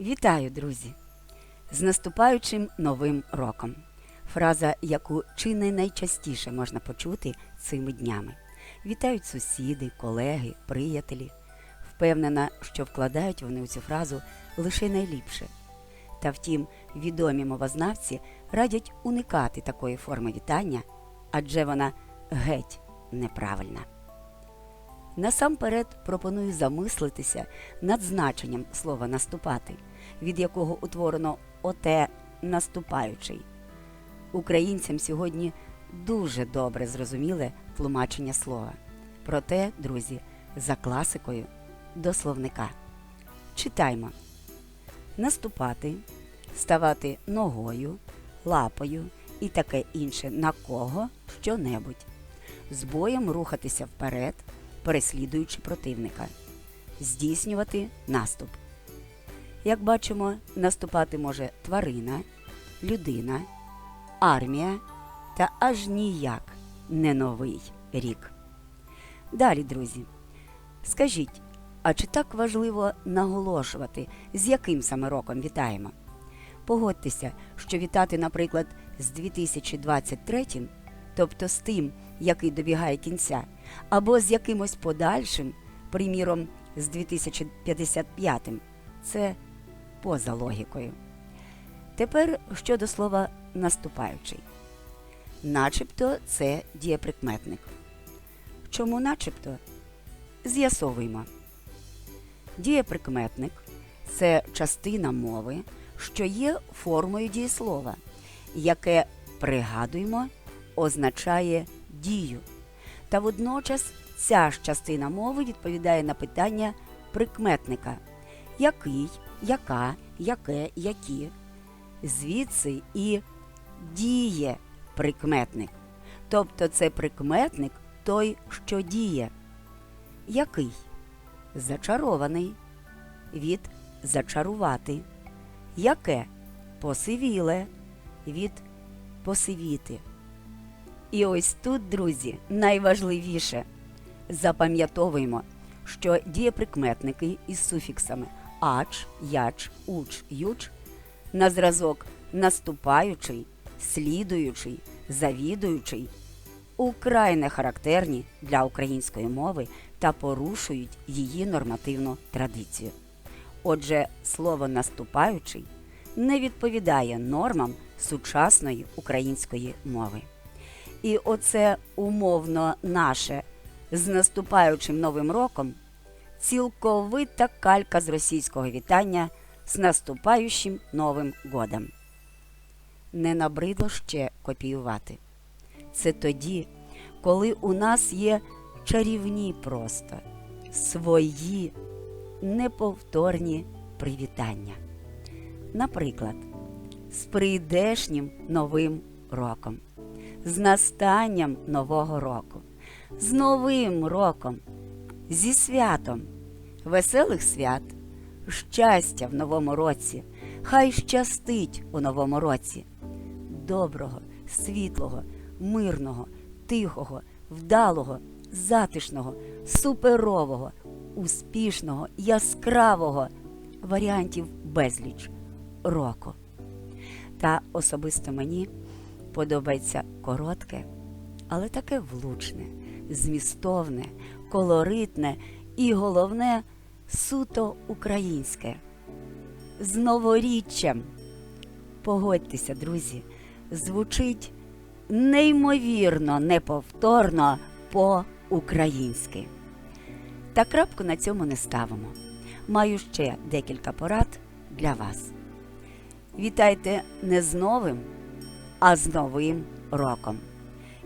Вітаю, друзі! З наступаючим новим роком. Фраза, яку чи не найчастіше можна почути цими днями. Вітають сусіди, колеги, приятелі. Впевнена, що вкладають вони у цю фразу лише найліпше. Та втім, відомі мовознавці радять уникати такої форми вітання, адже вона геть неправильна. Насамперед пропоную замислитися над значенням слова наступати, від якого утворено оте наступаючий. Українцям сьогодні дуже добре зрозуміле тлумачення слова. Проте, друзі, за класикою до словника. Читаймо: наступати, ставати ногою, лапою і таке інше на кого що-небудь, з боєм рухатися вперед, переслідуючи противника, здійснювати наступ. Як бачимо, наступати може тварина, людина, армія та аж ніяк не новий рік. Далі, друзі, скажіть, а чи так важливо наголошувати, з яким саме роком вітаємо? Погодьтеся, що вітати, наприклад, з 2023, тобто з тим, який добігає кінця, або з якимось подальшим, приміром, з 2055, це поза логікою. Тепер щодо слова наступаючий. Начебто це дієприкметник. Чому начебто? З'ясовуємо. Дієприкметник це частина мови, що є формою дієслова, яке, пригадуємо, означає дію. Та водночас ця ж частина мови відповідає на питання прикметника який, яка, яке, які. Звідси і діє прикметник. Тобто це прикметник той, що діє. Який? Зачарований. Від зачарувати. Яке? Посивіле. Від посивіти. І ось тут, друзі, найважливіше запам'ятовуємо, що дієприкметники із суфіксами ач, яч, уч, юч на зразок наступаючий, слідуючий, завідуючий украй не характерні для української мови та порушують її нормативну традицію. Отже, слово наступаючий не відповідає нормам сучасної української мови. І оце умовно наше з наступаючим новим роком цілковита калька з російського вітання з наступаючим Новим годом. Не набридло ще копіювати. Це тоді, коли у нас є чарівні просто свої неповторні привітання. Наприклад, з прийдешнім новим роком, з настанням нового року, з новим роком, зі святом, веселих свят, щастя в новому році, хай щастить у новому році, доброго, світлого, мирного, тихого, вдалого, затишного, суперового, успішного, яскравого варіантів безліч року. Та особисто мені подобається коротке, але таке влучне, змістовне, колоритне і головне суто українське. З новоріччям. Погодьтеся, друзі, звучить неймовірно, неповторно по-українськи. Та крапку на цьому не ставимо. Маю ще декілька порад для вас. Вітайте не з новим, а з новим роком.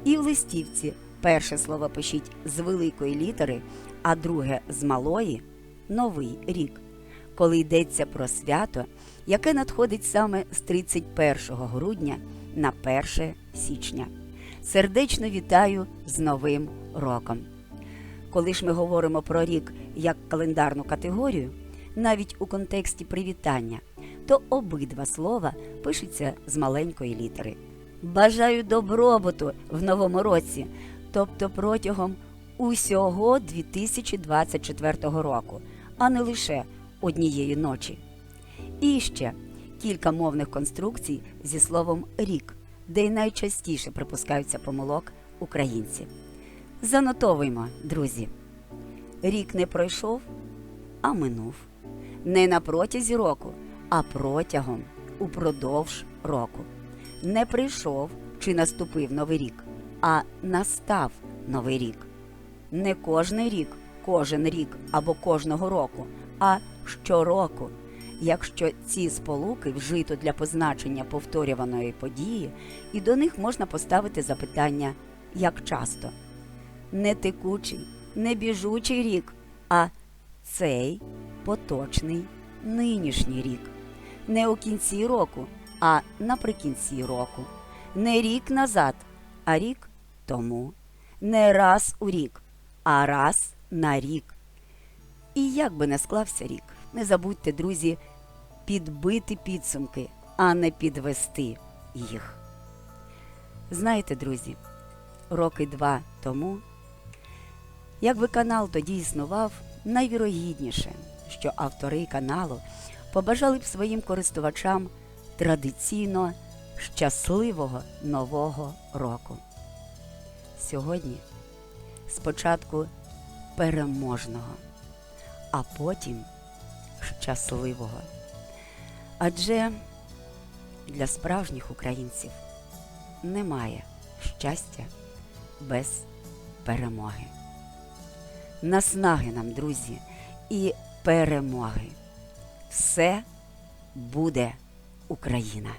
І в листівці перше слово пишіть з великої літери, а друге з малої новий рік, коли йдеться про свято, яке надходить саме з 31 грудня на 1 січня. Сердечно вітаю з Новим роком. Коли ж ми говоримо про рік як календарну категорію, навіть у контексті привітання, то обидва слова пишуться з маленької літери. Бажаю добробуту в новому році, тобто протягом усього 2024 року, а не лише однієї ночі. І ще кілька мовних конструкцій зі словом рік, де й найчастіше припускаються помилок українці. Занотовуємо, друзі. Рік не пройшов, а минув. Не на протязі року, а протягом, упродовж року. Не прийшов чи наступив новий рік, а настав новий рік. Не кожний рік, кожен рік або кожного року, а щороку. Якщо ці сполуки вжито для позначення повторюваної події, і до них можна поставити запитання як часто. Не текучий, не біжучий рік, а цей поточний нинішній рік. Не у кінці року, а наприкінці року. Не рік назад, а рік тому. Не раз у рік, а раз на рік. І як би не склався рік, не забудьте, друзі, підбити підсумки, а не підвести їх. Знаєте, друзі, роки два тому, якби канал тоді існував, найвірогідніше, що автори каналу побажали б своїм користувачам традиційно щасливого нового року. Сьогодні спочатку переможного, а потім щасливого. Адже для справжніх українців немає щастя без перемоги. Наснаги нам, друзі, і перемоги. Все буде Україна!